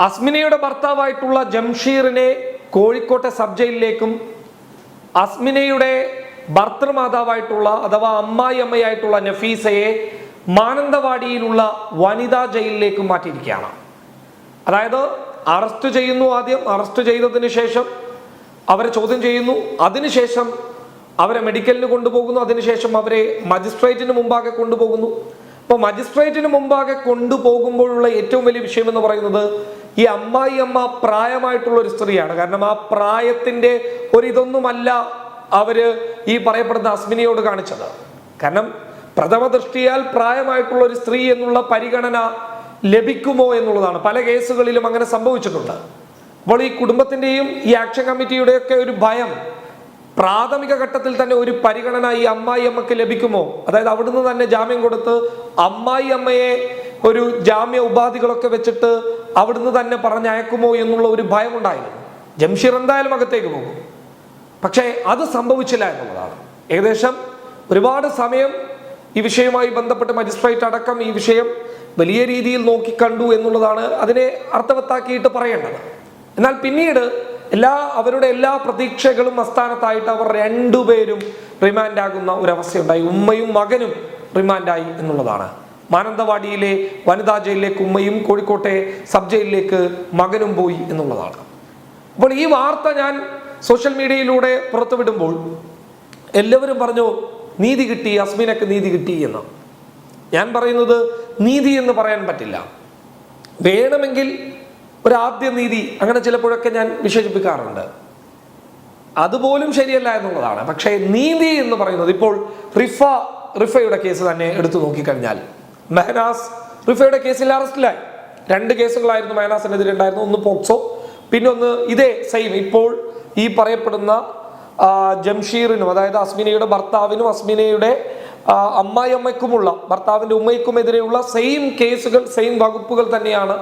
അസ്മിനയുടെ ഭർത്താവായിട്ടുള്ള ജംഷീറിനെ കോഴിക്കോട്ടെ സബ് ജയിലിലേക്കും അസ്മിനയുടെ ഭർത്തൃമാതാവായിട്ടുള്ള അഥവാ അമ്മായി അമ്മയായിട്ടുള്ള നഫീസയെ മാനന്തവാടിയിലുള്ള വനിതാ ജയിലിലേക്കും മാറ്റിയിരിക്കുകയാണ്. അതായത് അറസ്റ്റ് ചെയ്യുന്നു ആദ്യം അറസ്റ്റ് ചെയ്തതിന് ശേഷം അവരെ ചോദ്യം ചെയ്യുന്നു. അതിനുശേഷം അവരെ മെഡിക്കലിന് കൊണ്ടുപോകുന്നു. അതിനുശേഷം അവരെ മജിസ്ട്രേറ്റിന് മുമ്പാകെ കൊണ്ടുപോകുന്നു. അപ്പോൾ മജിസ്ട്രേറ്റിന് മുമ്പാകെ കൊണ്ടുപോകുമ്പോഴുള്ള ഏറ്റവും വലിയ വിഷയം എന്ന് പറയുന്നത് ഈ അമ്മായി അമ്മ പ്രായമായിട്ടുള്ള ഒരു സ്ത്രീയാണ്. കാരണം ആ പ്രായത്തിന്റെ ഒരു ഇതൊന്നുമല്ല അവർ ഈ പറയപ്പെടുന്ന അസ്മിനിയോട് കാണിച്ചത്. കാരണം പ്രഥമ ദൃഷ്ടിയാൽ പ്രായമായിട്ടുള്ള ഒരു സ്ത്രീ എന്നുള്ള പരിഗണന ലഭിക്കുമോ എന്നുള്ളതാണ്. പല കേസുകളിലും അങ്ങനെ സംഭവിച്ചിട്ടുണ്ട്. അപ്പോൾ ഈ കുടുംബത്തിന്റെയും ഈ ആക്ഷൻ കമ്മിറ്റിയുടെയൊക്കെ ഒരു ഭയം പ്രാഥമിക ഘട്ടത്തിൽ തന്നെ ഒരു പരിഗണന ഈ അമ്മായി അമ്മയ്ക്ക് ലഭിക്കുമോ? അതായത് അവിടുന്ന് തന്നെ ജാമ്യം കൊടുത്ത് അമ്മായി അമ്മയെ ഒരു ജാമ്യ ഉപാധികളൊക്കെ വെച്ചിട്ട് അവിടുന്ന് തന്നെ പറഞ്ഞയക്കുമോ എന്നുള്ള ഒരു ഭയം ഉണ്ടായിരുന്നു ജംഷീർ എന്തായാലും അകത്തേക്ക് പോകും. പക്ഷേ അത് സംഭവിച്ചില്ല എന്നുള്ളതാണ്. ഏകദേശം ഒരുപാട് സമയം ഈ വിഷയവുമായി ബന്ധപ്പെട്ട് മജിസ്ട്രേറ്റ് അടക്കം ഈ വിഷയം വലിയ രീതിയിൽ നോക്കിക്കണ്ടു എന്നുള്ളതാണ് അതിനെ അർത്ഥവത്താക്കിയിട്ട് പറയേണ്ടത്. എന്നാൽ പിന്നീട് എല്ലാ അവരുടെ എല്ലാ പ്രതീക്ഷകളും അസ്ഥാനത്തായിട്ട് അവർ രണ്ടുപേരും റിമാൻഡാകുന്ന ഒരവസ്ഥയുണ്ടായി. ഉമ്മയും മകനും റിമാൻഡായി എന്നുള്ളതാണ്. മാനന്തവാടിയിലെ വനിതാ ജയിലിലേക്ക് ഉമ്മയും കോഴിക്കോട്ടെ സബ് ജയിലിലേക്ക് മകനും പോയി എന്നുള്ളതാണ്. അപ്പോൾ ഈ വാർത്ത ഞാൻ സോഷ്യൽ മീഡിയയിലൂടെ പുറത്തുവിടുമ്പോൾ എല്ലാവരും പറഞ്ഞു നീതി കിട്ടി അസ്മിനക്ക് നീതി കിട്ടി എന്ന്. ഞാൻ പറയുന്നത് നീതി എന്ന് പറയാൻ പറ്റില്ല. വേണമെങ്കിൽ ഒരു ആദ്യ നീതി അങ്ങനെ ചിലപ്പോഴൊക്കെ ഞാൻ വിശേഷിപ്പിക്കാറുണ്ട്. അതുപോലും ശരിയല്ല എന്നുള്ളതാണ്. പക്ഷേ നീതി എന്ന് പറയുന്നത് ഇപ്പോൾ റിഫ റിഫയുടെ കേസ് തന്നെ എടുത്തു നോക്കിക്കഴിഞ്ഞാൽ മെഹനാസ് റിഫയുടെ കേസിൽ അറസ്റ്റിലായി. രണ്ട് കേസുകളായിരുന്നു മെഹനാസിനെതിരെ ഉണ്ടായിരുന്നു ഒന്ന് പോക്സോ പിന്നെ ഒന്ന് ഇതേ സെയിം. ഇപ്പോൾ ഈ പറയപ്പെടുന്ന ജംഷീറിനും അതായത് അസ്മിനയുടെ ഭർത്താവിനും അസ്മിനയുടെ അമ്മായിയമ്മയ്ക്കുമുള്ള ഭർത്താവിന്റെ ഉമ്മയ്ക്കുമെതിരെയുള്ള സെയിം കേസുകൾ സെയിം വകുപ്പുകൾ തന്നെയാണ്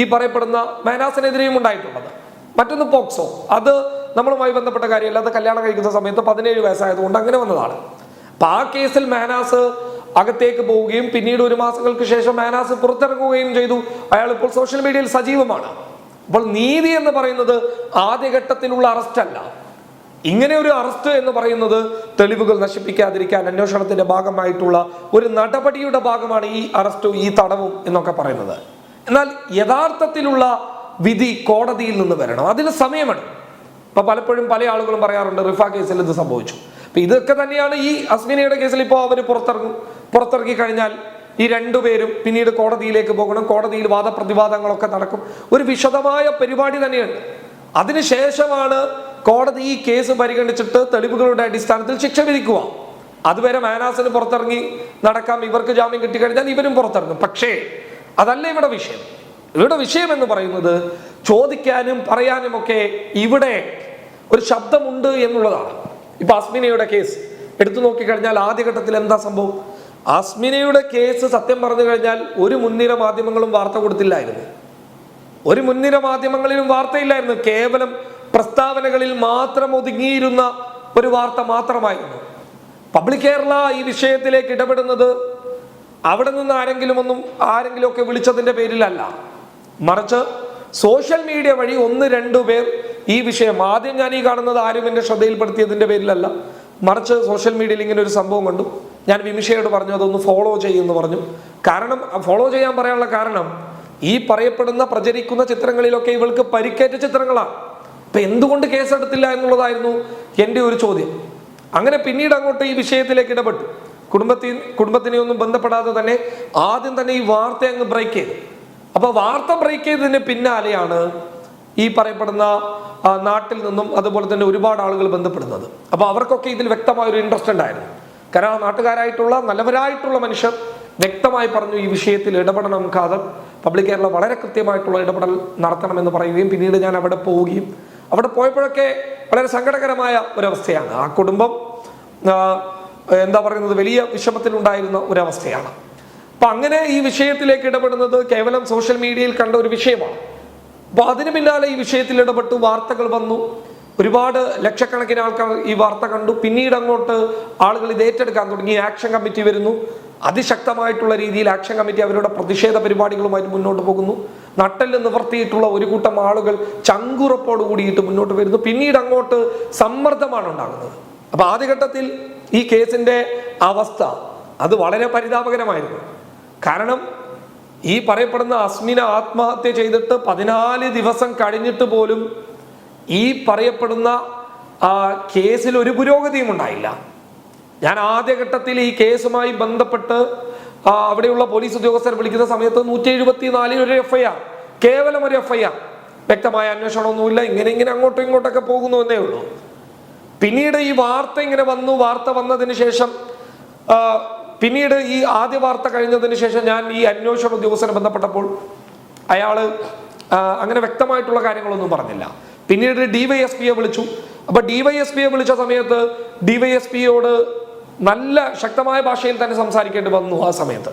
ഈ പറയപ്പെടുന്ന മെഹനാസിനെതിരെയും ഉണ്ടായിട്ടുള്ളത്. മറ്റൊന്ന് പോക്സോ. അത് നമ്മളുമായി ബന്ധപ്പെട്ട കാര്യമല്ല. അത് കല്യാണം കഴിക്കുന്ന സമയത്ത് പതിനേഴ് വയസ്സായതുകൊണ്ട് അങ്ങനെ വന്നതാണ്. അപ്പൊ ആ കേസിൽ മെഹനാസ് അകത്തേക്ക് പോവുകയും പിന്നീട് ഒരു മാസങ്ങൾക്ക് ശേഷം മാനാസ് പുറത്തിറങ്ങുകയും ചെയ്തു. അയാൾ ഇപ്പോൾ സോഷ്യൽ മീഡിയയിൽ സജീവമാണ്. അപ്പോൾ നീതി എന്ന് പറയുന്നത് ആദ്യഘട്ടത്തിലുള്ള അറസ്റ്റ് അല്ല. ഇങ്ങനെ ഒരു അറസ്റ്റ് എന്ന് പറയുന്നത് തെളിവുകൾ നശിപ്പിക്കാതിരിക്കാൻ അന്വേഷണത്തിന്റെ ഭാഗമായിട്ടുള്ള ഒരു നടപടിയുടെ ഭാഗമാണ് ഈ അറസ്റ്റും ഈ തടവും എന്നൊക്കെ പറയുന്നത്. എന്നാൽ യഥാർത്ഥത്തിലുള്ള വിധി കോടതിയിൽ നിന്ന് വരണം. അതിന് സമയമെടുക്കും. ഇപ്പൊ പലപ്പോഴും പല ആളുകളും പറയാറുണ്ട് റിഫ കേസിൽ ഇത് സംഭവിച്ചു. അപ്പൊ ഇതൊക്കെ തന്നെയാണ് ഈ അസ്മിനയുടെ കേസിൽ ഇപ്പോൾ അവർ പുറത്തിറങ്ങും പുറത്തിറങ്ങി കഴിഞ്ഞാൽ ഈ രണ്ടുപേരും പിന്നീട് കോടതിയിലേക്ക് പോകണം. കോടതിയിൽ വാദപ്രതിവാദങ്ങളൊക്കെ നടക്കും. ഒരു വിശദമായ പരിപാടി തന്നെയാണ്. അതിനുശേഷമാണ് കോടതി ഈ കേസ് പരിഗണിച്ചിട്ട് തെളിവുകളുടെ അടിസ്ഥാനത്തിൽ ശിക്ഷ വിധിക്കുക. അതുവരെ മാനാസിന് പുറത്തിറങ്ങി നടക്കാം. ഇവർക്ക് ജാമ്യം കിട്ടിക്കഴിഞ്ഞാൽ ഇവരും പുറത്തിറങ്ങും. പക്ഷേ അതല്ല ഇവിടെ വിഷയം. ഇവിടെ വിഷയം എന്ന് പറയുന്നത് ചോദിക്കാനും പറയാനും ഒക്കെ ഇവിടെ ഒരു ശബ്ദമുണ്ട് എന്നുള്ളതാണ്. ഇപ്പൊ അസ്മിനയുടെ കേസ് എടുത്തു നോക്കിക്കഴിഞ്ഞാൽ ആദ്യഘട്ടത്തിൽ എന്താ സംഭവം? അസ്മിനയുടെ കേസ് സത്യം പറഞ്ഞു കഴിഞ്ഞാൽ ഒരു മുൻനിര മാധ്യമങ്ങളും വാർത്ത കൊടുത്തില്ലായിരുന്നു. ഒരു മുൻനിര മാധ്യമങ്ങളിലും വാർത്തയില്ലായിരുന്നു. കേവലം പ്രസ്താവനകളിൽ മാത്രം ഒതുങ്ങിയിരുന്ന ഒരു വാർത്ത മാത്രമായിരുന്നു. പബ്ലിക് കേരള ഈ വിഷയത്തിലേക്ക് ഇടപെടുന്നത് അവിടെ നിന്ന് ആരെങ്കിലും ഒന്നും ആരെങ്കിലും ഒക്കെ വിളിച്ചതിന്റെ പേരിലല്ല. മറിച്ച് സോഷ്യൽ മീഡിയ വഴി ഒന്ന് രണ്ടു പേർ ഈ വിഷയം ആദ്യം ഞാൻ ഈ കാണുന്നത് ആരും എന്റെ ശ്രദ്ധയിൽപ്പെടുത്തിയതിന്റെ പേരിലല്ല. മറിച്ച് സോഷ്യൽ മീഡിയയിൽ ഇങ്ങനെ ഒരു സംഭവം കണ്ടു. ഞാൻ വിമിഷയോട് പറഞ്ഞു അതൊന്ന് ഫോളോ ചെയ്യുമെന്ന് പറഞ്ഞു. കാരണം ഫോളോ ചെയ്യാൻ പറയാനുള്ള കാരണം ഈ പറയപ്പെടുന്ന പ്രചരിക്കുന്ന ചിത്രങ്ങളിലൊക്കെ ഇവൾക്ക് പരിക്കേറ്റ ചിത്രങ്ങളാണ് അപ്പൊ എന്തുകൊണ്ട് കേസെടുത്തില്ല എന്നുള്ളതായിരുന്നു എന്റെ ഒരു ചോദ്യം. അങ്ങനെ പിന്നീട് അങ്ങോട്ട് ഈ വിഷയത്തിലേക്ക് ഇടപെട്ടു. കുടുംബത്തിൽ കുടുംബത്തിനെ ഒന്നും ബന്ധപ്പെടാതെ തന്നെ ആദ്യം തന്നെ ഈ വാർത്ത അങ്ങ് ബ്രേക്ക് ചെയ്തു. അപ്പൊ വാർത്ത ബ്രേക്ക് ചെയ്തതിന് പിന്നാലെയാണ് ഈ പറയപ്പെടുന്ന നാട്ടിൽ നിന്നും അതുപോലെ തന്നെ ഒരുപാട് ആളുകൾ ബന്ധപ്പെടുന്നത്. അപ്പൊ അവർക്കൊക്കെ ഇതിൽ വ്യക്തമായ ഒരു ഇൻട്രസ്റ്റ് ഉണ്ടായിരുന്നു. കാരണം ആ നാട്ടുകാരായിട്ടുള്ള നല്ലവരായിട്ടുള്ള മനുഷ്യർ വ്യക്തമായി പറഞ്ഞു ഈ വിഷയത്തിൽ ഇടപെടണം ഖാദർ പബ്ലിക് കേരള വളരെ കൃത്യമായിട്ടുള്ള ഇടപെടൽ നടത്തണമെന്ന് പറയുകയും പിന്നീട് ഞാൻ അവിടെ പോവുകയും. അവിടെ പോയപ്പോഴൊക്കെ വളരെ സങ്കടകരമായ ഒരവസ്ഥയാണ്. ആ കുടുംബം എന്താ പറയുന്നത് വലിയ വിഷമത്തിലുണ്ടായിരുന്ന ഒരവസ്ഥയാണ്. അപ്പൊ അങ്ങനെ ഈ വിഷയത്തിലേക്ക് ഇടപെടുന്നത് കേവലം സോഷ്യൽ മീഡിയയിൽ കണ്ട ഒരു വിഷയമാണ്. അപ്പൊ അതിന് പിന്നാലെ ഈ വിഷയത്തിൽ ഇടപെട്ടു വാർത്തകൾ വന്നു. ഒരുപാട് ലക്ഷക്കണക്കിന് ആൾക്കാർ ഈ വാർത്ത കണ്ടു. പിന്നീട് അങ്ങോട്ട് ആളുകൾ ഇത് ഏറ്റെടുക്കാൻ തുടങ്ങി. ആക്ഷൻ കമ്മിറ്റി വരുന്നു. അതിശക്തമായിട്ടുള്ള രീതിയിൽ ആക്ഷൻ കമ്മിറ്റി അവരുടെ പ്രതിഷേധ പരിപാടികളുമായിട്ട് മുന്നോട്ട് പോകുന്നു. നട്ടൽ നിവർത്തിയിട്ടുള്ള ഒരു കൂട്ടം ആളുകൾ ചങ്കുറപ്പോട് കൂടിയിട്ട് മുന്നോട്ട് വരുന്നു. പിന്നീട് അങ്ങോട്ട് സമ്മർദ്ദമാണ് ഉണ്ടാകുന്നത്. അപ്പൊ ആദ്യഘട്ടത്തിൽ ഈ കേസിന്റെ അവസ്ഥ അത് വളരെ പരിതാപകരമായിരുന്നു. കാരണം ഈ പറയപ്പെടുന്ന അസ്മിന ആത്മഹത്യ ചെയ്തിട്ട് പതിനാല് ദിവസം കഴിഞ്ഞിട്ട് പോലും ഈ പറയപ്പെടുന്ന ആ, കേസിൽ ഒരു പുരോഗതിയും ഉണ്ടായില്ല. ഞാൻ ആദ്യഘട്ടത്തിൽ ഈ കേസുമായി ബന്ധപ്പെട്ട് അവിടെയുള്ള പോലീസ് ഉദ്യോഗസ്ഥർ വിളിക്കുന്ന സമയത്ത് നൂറ്റി എഴുപത്തി നാലിൽ ഒരു എഫ് ഐ ആർ കേവലം ഒരു എഫ് ഐ ആർ വ്യക്തമായ അന്വേഷണമൊന്നുമില്ല. ഇങ്ങനെ ഇങ്ങനെ അങ്ങോട്ടും ഇങ്ങോട്ടൊക്കെ പോകുന്നു എന്നേ ഉള്ളൂ. പിന്നീട് ഈ വാർത്ത ഇങ്ങനെ വന്നു. വാർത്ത വന്നതിന് ശേഷം പിന്നീട് ഈ ആദ്യ വാർത്ത കഴിഞ്ഞതിന് ശേഷം ഞാൻ ഈ അന്വേഷണ ഉദ്യോഗസ്ഥനെ ബന്ധപ്പെട്ടപ്പോൾ അയാൾ അങ്ങനെ വ്യക്തമായിട്ടുള്ള കാര്യങ്ങളൊന്നും പറഞ്ഞില്ല. പിന്നീട് ഡിവൈഎസ്പിയെ വിളിച്ചു. അപ്പൊ ഡിവൈഎസ്പിയെ വിളിച്ച സമയത്ത് ഡിവൈഎസ്പിയോട് നല്ല ശക്തമായ ഭാഷയിൽ തന്നെ സംസാരിക്കേണ്ടി വന്നു ആ സമയത്ത്.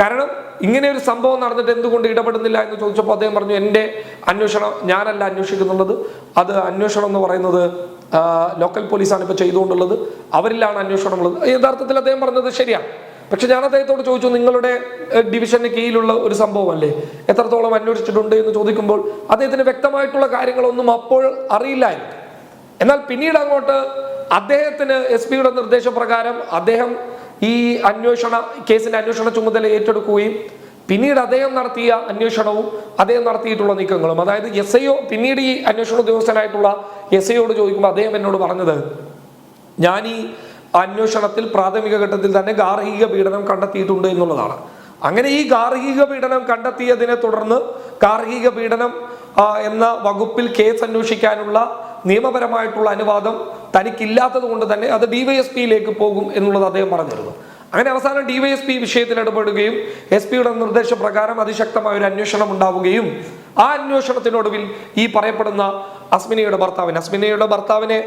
കാരണം ഇങ്ങനെ ഒരു സംഭവം നടന്നിട്ട് എന്തുകൊണ്ട് ഇടപെടുന്നില്ല എന്ന് ചോദിച്ചപ്പോൾ അദ്ദേഹം പറഞ്ഞു എന്റെ അന്വേഷണം ഞാനല്ല അന്വേഷിക്കുന്നുള്ളത്. അത് അന്വേഷണം എന്ന് പറയുന്നത് ലോക്കൽ പോലീസാണ് ഇപ്പോൾ ചെയ്തുകൊണ്ടുള്ളത്. അവരിലാണ് അന്വേഷണം ഉള്ളത്. യഥാർത്ഥത്തിൽ അദ്ദേഹം പറഞ്ഞത് ശരിയാണ്. പക്ഷെ ഞാൻ അദ്ദേഹത്തോട് ചോദിച്ചു നിങ്ങളുടെ ഡിവിഷന് കീഴിലുള്ള ഒരു സംഭവമല്ലേ? എത്രത്തോളം അന്വേഷിച്ചിട്ടുണ്ട് എന്ന് ചോദിക്കുമ്പോൾ അദ്ദേഹത്തിന് വ്യക്തമായിട്ടുള്ള കാര്യങ്ങളൊന്നും അപ്പോൾ അറിയില്ലായിരുന്നു. എന്നാൽ പിന്നീട് അങ്ങോട്ട് അദ്ദേഹത്തിന് എസ് പിയുടെ നിർദ്ദേശപ്രകാരം അദ്ദേഹം ഈ അന്വേഷണ കേസിന്റെ അന്വേഷണ ചുമതല ഏറ്റെടുക്കുകയും പിന്നീട് അദ്ദേഹം നടത്തിയ അന്വേഷണവും അദ്ദേഹം നടത്തിയിട്ടുള്ള നീക്കങ്ങളും. അതായത് എസ് ഐ പിന്നീട് ഈ അന്വേഷണ ഉദ്യോഗസ്ഥനായിട്ടുള്ള എസ് ചോദിക്കുമ്പോൾ അദ്ദേഹം എന്നോട് പറഞ്ഞത് ഞാൻ ഈ അന്വേഷണത്തിൽ പ്രാഥമിക ഘട്ടത്തിൽ തന്നെ ഗാർഹിക പീഡനം കണ്ടെത്തിയിട്ടുണ്ട് എന്നുള്ളതാണ്. അങ്ങനെ ഈ ഗാർഹിക പീഡനം കണ്ടെത്തിയതിനെ തുടർന്ന് ഗാർഹിക പീഡനം എന്ന വകുപ്പിൽ കേസ് അന്വേഷിക്കാനുള്ള നിയമപരമായിട്ടുള്ള അനുവാദം തനിക്കില്ലാത്തത് കൊണ്ട് തന്നെ അത് ഡിവൈഎസ്പിയിലേക്ക് പോകും എന്നുള്ളത് അദ്ദേഹം പറഞ്ഞിരുന്നു. അങ്ങനെ അവസാനം ഡിവൈഎസ്പി വിഷയത്തിൽ ഇടപെടുകയും എസ് പിയുടെ നിർദ്ദേശപ്രകാരം അതിശക്തമായ ഒരു അന്വേഷണം ഉണ്ടാവുകയും ആ അന്വേഷണത്തിനൊടുവിൽ ഈ പറയപ്പെടുന്ന അസ്മിനയുടെ ഭർത്താവിന് അസ്മിനയുടെ ഭർത്താവിനെ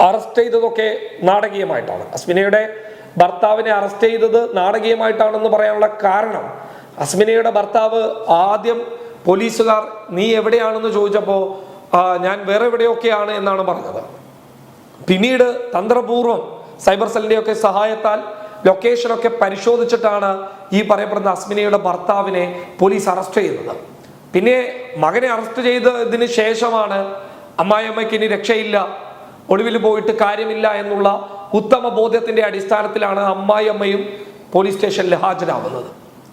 അറസ്റ്റ് ചെയ്തതൊക്കെ നാടകീയമായിട്ടാണ്. അസ്മിനയുടെ ഭർത്താവിനെ അറസ്റ്റ് ചെയ്തത് നാടകീയമായിട്ടാണെന്ന് പറയാനുള്ള കാരണം അസ്മിനയുടെ ഭർത്താവ് ആദ്യം പോലീസുകാർ നീ എവിടെയാണെന്ന് ചോദിച്ചപ്പോൾ ഞാൻ വേറെ എവിടെയൊക്കെയാണ് എന്നാണ് പറഞ്ഞത്. പിന്നീട് തന്ത്രപൂർവം സൈബർ സെല്ലിന്റെ ഒക്കെ സഹായത്താൽ ലൊക്കേഷനൊക്കെ പരിശോധിച്ചിട്ടാണ് ഈ പറയപ്പെടുന്ന അസ്മിനയുടെ ഭർത്താവിനെ പോലീസ് അറസ്റ്റ് ചെയ്യുന്നത്. പിന്നെ മകനെ അറസ്റ്റ് ചെയ്തതിന് ശേഷമാണ് അമ്മായിയമ്മയ്ക്ക് ഇനി രക്ഷയില്ല. ഒളിവിൽ പോയിട്ട് കാര്യമില്ല എന്നുള്ള ഉത്തമ ബോധ്യത്തിന്റെ അടിസ്ഥാനത്തിലാണ് അമ്മായിയമ്മയും പോലീസ് സ്റ്റേഷനിൽ ഹാജരാവുന്നത്.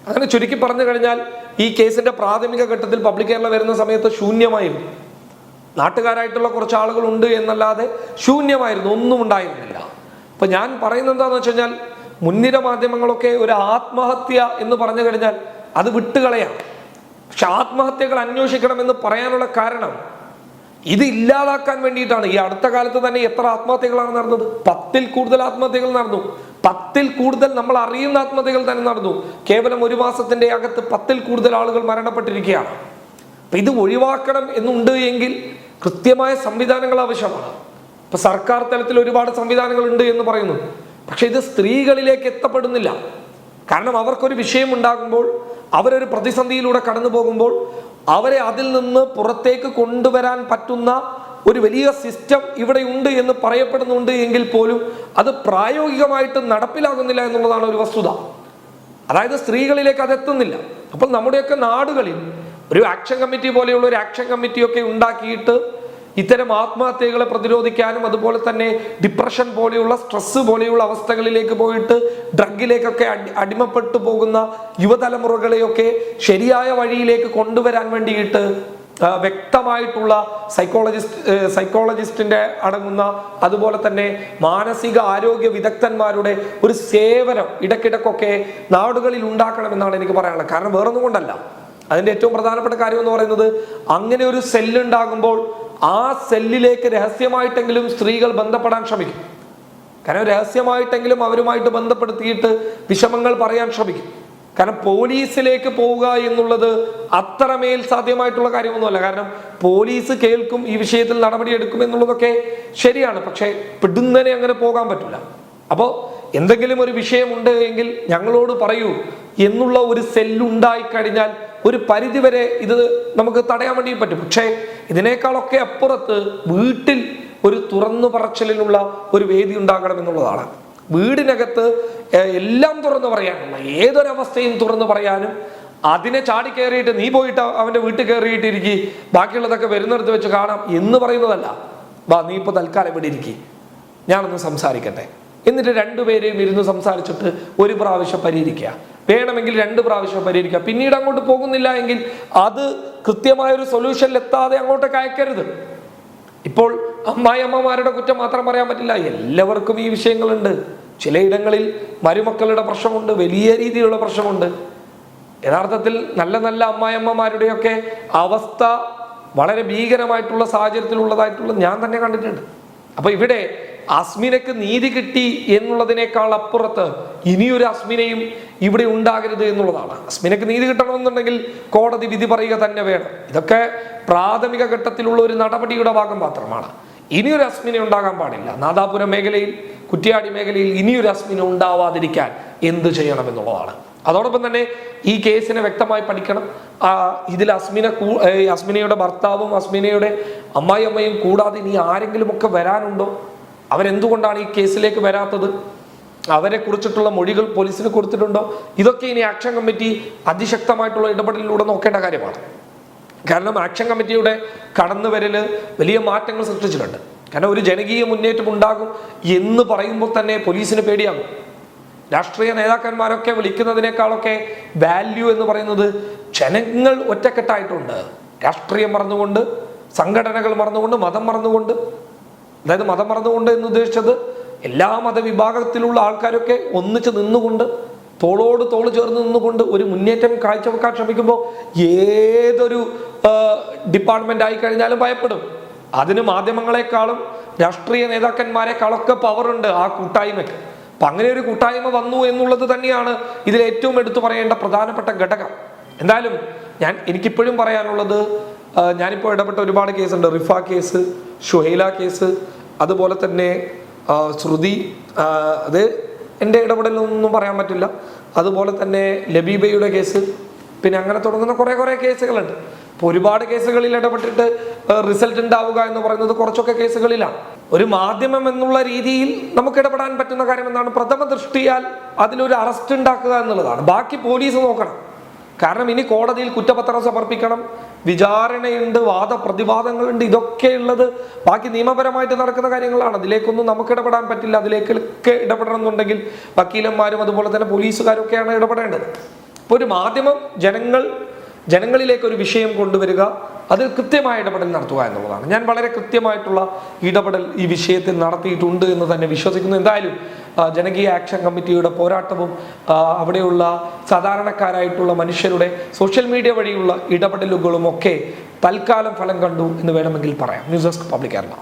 അങ്ങനെ ചുരുക്കി പറഞ്ഞു കഴിഞ്ഞാൽ ഈ കേസിന്റെ പ്രാഥമിക ഘട്ടത്തിൽ പബ്ലിക് കേരള വരുന്ന സമയത്ത് ശൂന്യമായിരുന്നു നാട്ടുകാരായിട്ടുള്ള കുറച്ച് ആളുകൾ ഉണ്ട് എന്നല്ലാതെ ശൂന്യമായിരുന്നു ഒന്നും ഉണ്ടായിരുന്നില്ല. അപ്പൊ ഞാൻ പറയുന്നത് എന്താണെന്ന് വെച്ച് കഴിഞ്ഞാൽ മുൻനിര മാധ്യമങ്ങളൊക്കെ ഒരു ആത്മഹത്യ എന്ന് പറഞ്ഞു കഴിഞ്ഞാൽ അത് വിട്ടുകളയാണ്. പക്ഷെ ആത്മഹത്യകൾ അന്വേഷിക്കണം എന്ന് പറയാനുള്ള കാരണം ഇത് ഇല്ലാതാക്കാൻ വേണ്ടിയിട്ടാണ്. ഈ അടുത്ത കാലത്ത് തന്നെ എത്ര ആത്മഹത്യകളാണ് നടന്നത്? പത്തിൽ കൂടുതൽ ആത്മഹത്യകൾ നടന്നു. പത്തിൽ കൂടുതൽ നമ്മൾ അറിയുന്ന ആത്മഹത്യകൾ തന്നെ നടന്നു. കേവലം ഒരു മാസത്തിന്റെ അകത്ത് പത്തിൽ കൂടുതൽ ആളുകൾ മരണപ്പെട്ടിരിക്കുകയാണ്. അപ്പൊ ഇത് ഒഴിവാക്കണം എന്നുണ്ട് എങ്കിൽ കൃത്യമായ സംവിധാനങ്ങൾ ആവശ്യമാണ്. ഇപ്പൊ സർക്കാർ തലത്തിൽ ഒരുപാട് സംവിധാനങ്ങൾ ഉണ്ട് എന്ന് പറയുന്നു. പക്ഷെ ഇത് സ്ത്രീകളിലേക്ക് എത്തപ്പെടുന്നില്ല. കാരണം അവർക്കൊരു വിഷയം ഉണ്ടാകുമ്പോൾ അവരൊരു പ്രതിസന്ധിയിലൂടെ കടന്നു പോകുമ്പോൾ അവരെ അതിൽ നിന്ന് പുറത്തേക്ക് കൊണ്ടുവരാൻ പറ്റുന്ന ഒരു വലിയ സിസ്റ്റം ഇവിടെ ഉണ്ട് എന്ന് പറയപ്പെടുന്നുണ്ട് എങ്കിൽ പോലും അത് പ്രായോഗികമായിട്ട് നടപ്പിലാകുന്നില്ല എന്നുള്ളതാണ് ഒരു വസ്തുത. അതായത് സ്ത്രീകളിലേക്ക് അത് എത്തുന്നില്ല. അപ്പോൾ നമ്മുടെയൊക്കെ നാടുകളിൽ ഒരു ആക്ഷൻ കമ്മിറ്റി പോലെയുള്ള ഒരു ആക്ഷൻ കമ്മിറ്റിയൊക്കെ ഉണ്ടാക്കിയിട്ട് ഇത്തരം ആത്മഹത്യകളെ പ്രതിരോധിക്കാനും അതുപോലെ തന്നെ ഡിപ്രഷൻ പോലെയുള്ള സ്ട്രെസ് പോലെയുള്ള അവസ്ഥകളിലേക്ക് പോയിട്ട് ഡ്രഗിലേക്കൊക്കെ അടി അടിമപ്പെട്ടു പോകുന്ന യുവതലമുറകളെയൊക്കെ ശരിയായ വഴിയിലേക്ക് കൊണ്ടുവരാൻ വേണ്ടിയിട്ട് വ്യക്തമായിട്ടുള്ള സൈക്കോളജിസ്റ്റ് സൈക്കോളജിസ്റ്റിന്റെ അടങ്ങുന്ന അതുപോലെ തന്നെ മാനസിക ആരോഗ്യ വിദഗ്ധന്മാരുടെ ഒരു സേവനം ഇടക്കിടക്കൊക്കെ നാടുകളിൽ ഉണ്ടാക്കണമെന്നാണ് എനിക്ക് പറയാനുള്ളത്. കാരണം വേറൊന്നും കൊണ്ടല്ല. അതിന്റെ ഏറ്റവും പ്രധാനപ്പെട്ട കാര്യം എന്ന് പറയുന്നത് അങ്ങനെ ഒരു സെല്ല് ഉണ്ടാകുമ്പോൾ ആ സെല്ലിലേക്ക് രഹസ്യമായിട്ടെങ്കിലും സ്ത്രീകൾ ബന്ധപ്പെടാൻ ശ്രമിക്കും. കാരണം രഹസ്യമായിട്ടെങ്കിലും അവരുമായിട്ട് ബന്ധപ്പെടുത്തിയിട്ട് വിഷമങ്ങൾ പറയാൻ ശ്രമിക്കും. കാരണം പോലീസിലേക്ക് പോവുക എന്നുള്ളത് അത്രമേൽ സാധ്യമായിട്ടുള്ള കാര്യമൊന്നുമല്ല. കാരണം പോലീസ് കേൾക്കും ഈ വിഷയത്തിൽ നടപടിയെടുക്കും എന്നുള്ളതൊക്കെ ശരിയാണ്. പക്ഷേ പിടുന്നതിനെ അങ്ങനെ പോകാൻ പറ്റില്ല. അപ്പോൾ എന്തെങ്കിലും ഒരു വിഷയമുണ്ട് എങ്കിൽ ഞങ്ങളോട് പറയൂ എന്നുള്ള ഒരു സെല്ലുണ്ടായി കഴിഞ്ഞാൽ ഒരു പരിധിവരെ ഇത് നമുക്ക് തടയാൻ വേണ്ടി പറ്റും. പക്ഷേ ഇതിനേക്കാളൊക്കെ അപ്പുറത്ത് വീട്ടിൽ ഒരു തുറന്നു പറച്ചിലിനുള്ള ഒരു വേദി ഉണ്ടാകണം എന്നുള്ളതാണ്. വീടിനകത്ത് എല്ലാം തുറന്നു പറയാനുള്ള ഏതൊരവസ്ഥയും തുറന്നു പറയാനും അതിനെ ചാടി കയറിയിട്ട് നീ പോയിട്ട് അവന്റെ വീട്ടിൽ കയറിയിട്ട് ഇരിക്കി ബാക്കിയുള്ളതൊക്കെ വരുന്നിടത്ത് വെച്ച് കാണാം എന്ന് പറയുന്നതല്ല. വാ നീ ഇപ്പോൾ തൽക്കാലം ഇവിടെ ഇരിക്കി. ഞാനൊന്ന് സംസാരിക്കട്ടെ. എന്നിട്ട് രണ്ടുപേരെയും ഇരുന്ന് സംസാരിച്ചിട്ട് ഒരു പ്രാവശ്യം പരിഹരിക്കുക. വേണമെങ്കിൽ രണ്ട് പ്രാവശ്യം പരിഹരിക്കുക പിന്നീട് അങ്ങോട്ട് പോകുന്നില്ല എങ്കിൽ അത് കൃത്യമായ ഒരു സൊല്യൂഷനിൽ എത്താതെ അങ്ങോട്ടേക്ക് അയക്കരുത്. ഇപ്പോൾ അമ്മായി അമ്മായിയമ്മമാരുടെ കുറ്റം മാത്രം പറയാൻ പറ്റില്ല. എല്ലാവർക്കും ഈ വിഷയങ്ങളുണ്ട്. ചിലയിടങ്ങളിൽ മരുമക്കളുടെ പ്രശ്നമുണ്ട്. വലിയ രീതിയിലുള്ള പ്രശ്നമുണ്ട്. യഥാർത്ഥത്തിൽ നല്ല നല്ല അമ്മായിയമ്മമാരുടെയൊക്കെ അവസ്ഥ വളരെ ഭീകരമായിട്ടുള്ള സാഹചര്യത്തിലുള്ളതായിട്ടുള്ള ഞാൻ തന്നെ കണ്ടിട്ടുണ്ട്. അപ്പൊ ഇവിടെ അസ്മിനക്ക് നീതി കിട്ടി എന്നുള്ളതിനേക്കാൾ അപ്പുറത്ത് ഇനിയൊരു അസ്മിനയും ഇവിടെ ഉണ്ടാകരുത് എന്നുള്ളതാണ്. അസ്മിനക്ക് നീതി കിട്ടണമെന്നുണ്ടെങ്കിൽ കോടതി വിധി പറയുക തന്നെ വേണം. ഇതൊക്കെ പ്രാഥമിക ഘട്ടത്തിലുള്ള ഒരു നടപടിയുടെ ഭാഗം മാത്രമാണ്. ഇനിയൊരു അസ്മിന ഉണ്ടാകാൻ പാടില്ല. നാദാപുരം മേഖലയിൽ കുറ്റിയാടി മേഖലയിൽ ഇനിയൊരു അസ്മിന ഉണ്ടാവാതിരിക്കാൻ എന്ത് ചെയ്യണം എന്നുള്ളതാണ്. അതോടൊപ്പം തന്നെ ഈ കേസിനെ വ്യക്തമായി പഠിക്കണം. ഇതിൽ അസ്മിന അസ്മിനയുടെ ഭർത്താവും അസ്മിനയുടെ അമ്മായി അമ്മയും കൂടാതെ ഇനി ആരെങ്കിലും ഒക്കെ വരാനുണ്ടോ? അവരെന്തുകൊണ്ടാണ് ഈ കേസിലേക്ക് വരാത്തത്? അവരെ കുറിച്ചിട്ടുള്ള മൊഴികൾ പോലീസിന് കൊടുത്തിട്ടുണ്ടോ? ഇതൊക്കെ ഇനി ആക്ഷൻ കമ്മിറ്റി അതിശക്തമായിട്ടുള്ള ഇടപെടലിലൂടെ നോക്കേണ്ട കാര്യമാണ്. കാരണം ആക്ഷൻ കമ്മിറ്റിയുടെ കടന്നുവരൽ വലിയ മാറ്റങ്ങൾ സൃഷ്ടിച്ചിട്ടുണ്ട്. കാരണം ഒരു ജനകീയ മുന്നേറ്റം ഉണ്ടാകും എന്ന് പറയുമ്പോൾ തന്നെ പോലീസിന് പേടിയാകും. രാഷ്ട്രീയ നേതാക്കന്മാരൊക്കെ വിളിക്കുന്നതിനേക്കാളൊക്കെ വാല്യൂ എന്ന് പറയുന്നത് ജനങ്ങൾ ഒറ്റക്കെട്ടായിട്ടുണ്ട്. രാഷ്ട്രീയം മറന്നുകൊണ്ട് സംഘടനകൾ മറന്നുകൊണ്ട് മതം മറന്നുകൊണ്ട് അതായത് മതം മറന്നുകൊണ്ട് എന്ന് ഉദ്ദേശിച്ചത് എല്ലാ മതവിഭാഗത്തിലുള്ള ആൾക്കാരൊക്കെ ഒന്നിച്ച് നിന്നുകൊണ്ട് തോളോട് തോൾ ചേർന്ന് നിന്നുകൊണ്ട് ഒരു മുന്നേറ്റം കാഴ്ചവെക്കാൻ ശ്രമിക്കുമ്പോൾ ഏതൊരു ഡിപ്പാർട്ട്മെന്റ് ആയി കഴിഞ്ഞാലും ഭയപ്പെടും. അതിന് മാധ്യമങ്ങളെക്കാളും രാഷ്ട്രീയ നേതാക്കന്മാരെക്കാളൊക്കെ പവറുണ്ട് ആ കൂട്ടായ്മയ്ക്ക്. അപ്പൊ അങ്ങനെ ഒരു കൂട്ടായ്മ വന്നു എന്നുള്ളത് തന്നെയാണ് ഇതിൽ ഏറ്റവും എടുത്തു പറയേണ്ട പ്രധാനപ്പെട്ട ഘടകം. എന്തായാലും ഞാൻ എനിക്കിപ്പോഴും പറയാനുള്ളത് ഞാനിപ്പോൾ ഇടപെട്ട ഒരുപാട് കേസുണ്ട്. റിഫ കേസ് ഷുഹൈല കേസ് അതുപോലെ തന്നെ ശ്രുതി അത് എന്റെ ഇടപെടലൊന്നും പറയാൻ പറ്റില്ല. അതുപോലെ തന്നെ ലബീബയുടെ കേസ് പിന്നെ അങ്ങനെ തുടങ്ങുന്ന കുറേ കുറേ കേസുകളുണ്ട്. അപ്പോൾ ഒരുപാട് കേസുകളിൽ ഇടപെട്ടിട്ട് റിസൾട്ട് ഉണ്ടാവുക എന്ന് പറയുന്നത് കുറച്ചൊക്കെ കേസുകളിലാണ്. ഒരു മാധ്യമം എന്നുള്ള രീതിയിൽ നമുക്ക് ഇടപെടാൻ പറ്റുന്ന കാര്യം എന്താണ്? പ്രഥമ ദൃഷ്ടിയാൽ അതിലൊരു അറസ്റ്റ് ഉണ്ടാക്കുക എന്നുള്ളതാണ്. ബാക്കി പോലീസ് നോക്കണം. കാരണം ഇനി കോടതിയിൽ കുറ്റപത്രം സമർപ്പിക്കണം. വിചാരണയുണ്ട് വാദപ്രതിവാദങ്ങളുണ്ട് ഇതൊക്കെ ഉള്ളത് ബാക്കി നിയമപരമായിട്ട് നടക്കുന്ന കാര്യങ്ങളാണ്. അതിലേക്കൊന്നും നമുക്ക് ഇടപെടാൻ പറ്റില്ല. അതിലേക്കൊക്കെ ഇടപെടണം എന്നുണ്ടെങ്കിൽ വക്കീലന്മാരും അതുപോലെ തന്നെ പോലീസുകാരും ഒക്കെയാണ് ഇടപെടേണ്ടത്. അപ്പോൾ ഒരു മാധ്യമം ജനങ്ങൾ ജനങ്ങളിലേക്ക് ഒരു വിഷയം കൊണ്ടുവരിക അതിൽ കൃത്യമായ ഇടപെടൽ നടത്തുക എന്നുള്ളതാണ്. ഞാൻ വളരെ കൃത്യമായിട്ടുള്ള ഇടപെടൽ ഈ വിഷയത്തിൽ നടത്തിയിട്ടുണ്ട് എന്ന് തന്നെ വിശ്വസിക്കുന്നു. എന്തായാലും ജനകീയ ആക്ഷൻ കമ്മിറ്റിയുടെ പോരാട്ടവും അവിടെയുള്ള സാധാരണക്കാരായിട്ടുള്ള മനുഷ്യരുടെ സോഷ്യൽ മീഡിയ വഴിയുള്ള ഇടപെടലുകളും ഒക്കെ തൽക്കാലം ഫലം കണ്ടു എന്ന് വേണമെങ്കിൽ പറയാം. News desk public Kerala.